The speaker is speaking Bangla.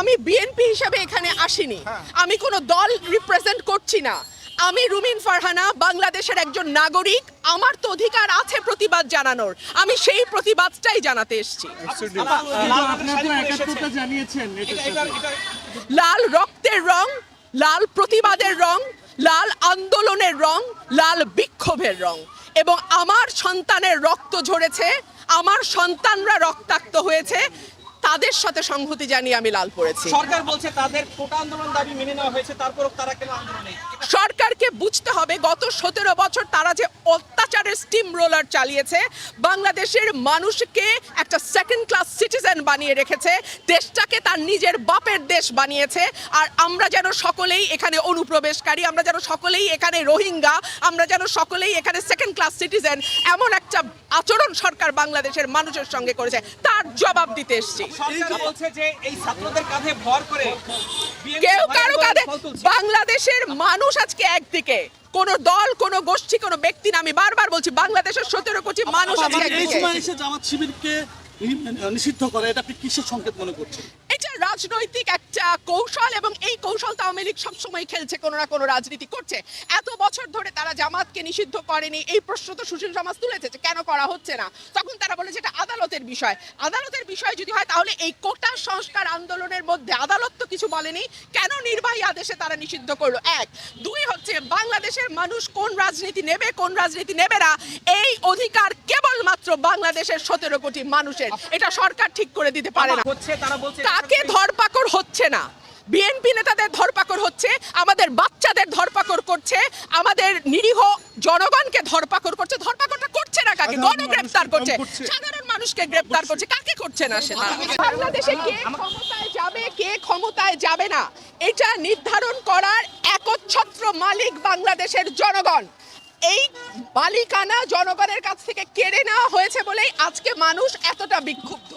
আমি বিএনপি হিসাবে এখানে আসিনি। আমি কোনো দল রিপ্রেজেন্ট করছি না। আমি রুমিন ফারহানা বাংলাদেশের একজন নাগরিক। আমার তো অধিকার আছে প্রতিবাদ জানানোর। আমি সেই প্রতিবাদটাই জানাতে এসেছি। লাল রক্তের রং লাল প্রতিবাদের রং লাল আন্দোলনের রং লাল বিক্ষোভের রং। এবং আমার সন্তানের রক্ত ঝরেছে আমার সন্তানরা রক্তাক্ত হয়েছে তাদের সাথে সংহতি জানিয়ে আমি লাল পড়েছি। সরকার বলছে তাদের কোটা আন্দোলন দাবি মেনে নেওয়া হয়েছে তারপরও তারা কেন আন্দোলনে সরকারকে বুঝতে হবে গত সতেরো বছর তারা যে অত্যাচারের স্টিম রোলার চালিয়েছে বাংলাদেশের মানুষকে একটা সেকেন্ড ক্লাস সিটিজেন বানিয়ে রেখেছে। দেশটাকে তার নিজের বাপের দেশ বানিয়েছে। আর আমরা যেন সকলেই এখানে অনুপ্রবেশকারী আমরা যেন সকলেই এখানে রোহিঙ্গা আমরা যেন সকলেই এখানে সেকেন্ড ক্লাস সিটিজেন এমন একটা আচরণ সরকার বাংলাদেশের মানুষের সঙ্গে করেছে তার জবাব দিতে এসছি। কেউ কারও কাঁধে বাংলাদেশের মানুষ আজকে একদিকে কোন দল কোন গোষ্ঠী কোন ব্যক্তি না আমি বারবার বলছি বাংলাদেশের সতেরো কোটি মানুষ আজকে একদিকে। জামাত শিবিরকে নিষিদ্ধ করে, এটা আপনি কিসের সংকেত মনে করছেন? এটা রাজনৈতিক একটা কৌশল এবং এই কৌশল আওয়ামী লীগ সবসময় খেলছে, কোনো না কোনো রাজনীতি করছে। এত বছর ধরে তারা জামাতকে নিষিদ্ধ করেনি, এই প্রশ্ন তো সুশীল সমাজ তুলেছে যে কেন করা হচ্ছে না। তখন তারা বলেছে এটা আদালতের বিষয়। আদালতের বিষয় যদি হয়, তাহলে এই কোটা সংস্কার আন্দোলনের মধ্যে আদালত তো কিছু বলেনি, কেন নির্বাহী আদেশে তারা নিষিদ্ধ করল? এক। দুই হচ্ছে, বাংলাদেশের মানুষ কোন রাজনীতি নেবে, কোন রাজনীতি নেবে না, এই অধিকার বাংলাদেশের সতেরো কোটি মানুষের। এটা সরকার ঠিক করে দিতে পারে না। কাকে ধরপাকড় হচ্ছে না? বিএনপি নেতাদের ধরপাকড় হচ্ছে আমাদের বাচ্চাদের ধরপাকড় করছে আমাদের নিরীহ জনগণকে ধরপাকড় করছে। ধরপাকড়টা করছে না কাকে? গণগ্রেপ্তার করছে। সাধারণ মানুষকে গ্রেপ্তার করছে। কাকে করছে না সেটা? বাংলাদেশে কে ক্ষমতায় যাবে কে ক্ষমতায় যাবে না? এটা নির্ধারণ করার একচ্ছত্র মালিক বাংলাদেশের জনগণ। এই বালিকানা জনগণের কাছ থেকে কেড়ে নেওয়া হয়েছে বলেই আজকে মানুষ এতটা বিক্ষুব্ধ।